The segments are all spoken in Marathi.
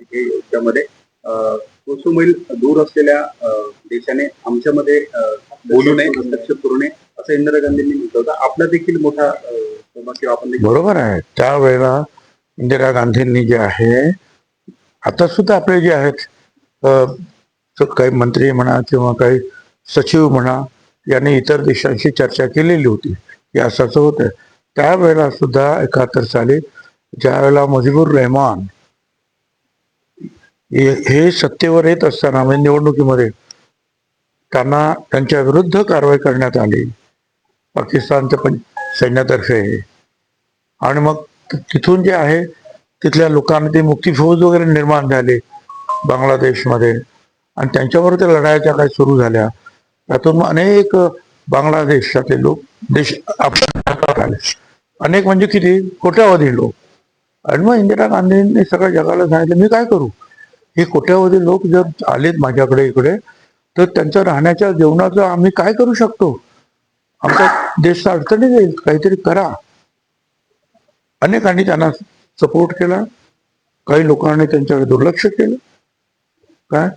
हे याच्यामध्ये अं, मैल दूर असलेल्या देशाने आमच्यामध्ये बोलू नये हस्तक्षेप करू नये असं इंदिरा गांधींनी म्हटलं होतं. आपला देखील मोठा किंवा आपण बरोबर आहे. त्यावेळेला इंदिरा गांधींनी जे आहे आता सुद्धा आपले जे आहेत काही मंत्री म्हणा किंवा काही सचिव म्हणा यांनी इतर देशांशी चर्चा केलेली होती. की असं होतं त्यावेळेला सुद्धा एकाहत्तर साली ज्या वेळेला मुजीबुर रहमान हे सत्तेवर येत असताना म्हणजे निवडणुकीमध्ये त्यांना त्यांच्या विरुद्ध कारवाई करण्यात आली. पाकिस्तानच्या पण सैन्यातर्फे. आणि मग तिथून जे आहे तिथल्या लोकांना ते मुक्ती फौज वगैरे निर्माण झाले बांगलादेशमध्ये. आणि त्यांच्यावर त्या लढाया काही सुरू झाल्या. त्यातून मग अनेक बांगलादेशातले लोक देश आपल्या भारतात आले अनेक म्हणजे किती? कोट्यावधी लोक. आणि मग इंदिरा गांधींनी सगळ्या जगाला सांगितलं मी काय करू? हे कोट्यावधी लोक जर आलेत माझ्याकडे इकडे तर त्यांच्या राहण्याच्या जेवणाचं आम्ही काय करू शकतो? आमचा देश अडचणीत येईल काहीतरी करा. अनेकांनी त्यांना सपोर्ट केला. काही लोकांनी त्यांच्याकडे दुर्लक्ष केलं. काय?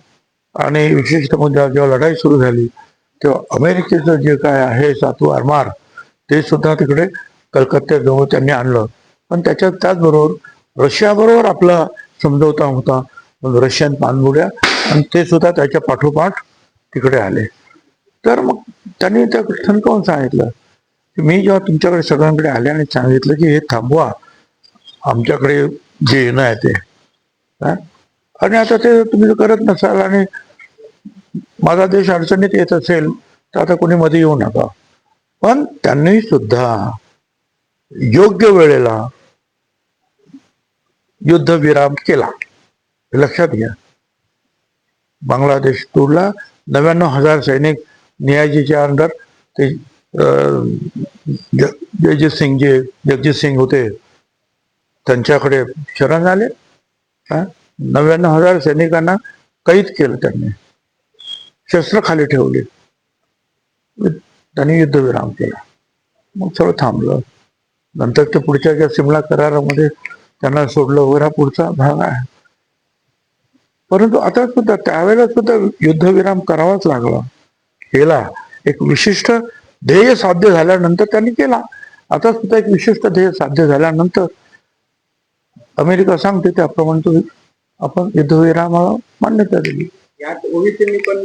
आणि विशेषतः म्हणजे जेव्हा लढाई सुरू झाली तेव्हा अमेरिकेचं जे काय आहे सातू आरमार ते सुद्धा तिकडे कलकत्त्याजवळ त्यांनी आणलं. पण त्याच्यात त्याचबरोबर रशियाबरोबर आपला समजवता होता. रशियन पाणबुड्या आणि ते सुद्धा त्याच्या पाठोपाठ तिकडे आले. तर मग त्यांनी त्या ठणकावून सांगितलं? की मी जेव्हा तुमच्याकडे सगळ्यांकडे आले आणि सांगितलं की हे थांबवा आमच्याकडे जे येणं आहे ते. आणि आता ते तुम्ही करत नसाल आणि माझा देश अडचणीत येत असेल तर आता कोणी मध्ये येऊ नका. पण त्यांनी सुद्धा योग्य वेळेला युद्धविराम केला. हे लक्षात घ्या. बांगलादेश तोडला नव्याण्णव हजार सैनिक नियाजीच्या अंडर ते अं, सिंग जे जगजित सिंग होते त्यांच्याकडे शरण आले. नव्याण्णव हजार सैनिकांना कैद केलं त्यांनी. शस्त्र खाली ठेवले. त्यांनी युद्धविराम केला. मग सगळं थांबलं. नंतर ते पुढच्या ज्या सिमला करारामध्ये त्यांना सोडलं वगैरे पुढचा भाग आहे. परंतु आता सुद्धा त्यावेळेला सुद्धा युद्धविराम करावाच लागला. केला. एक विशिष्ट ध्येय साध्य झाल्यानंतर त्यांनी केला. आता सुद्धा एक विशिष्ट ध्येय साध्य झाल्यानंतर अमेरिका सांगते त्याप्रमाणे आपण युद्धविरामाला मान्यता दिली. यात ओवीसींनी पण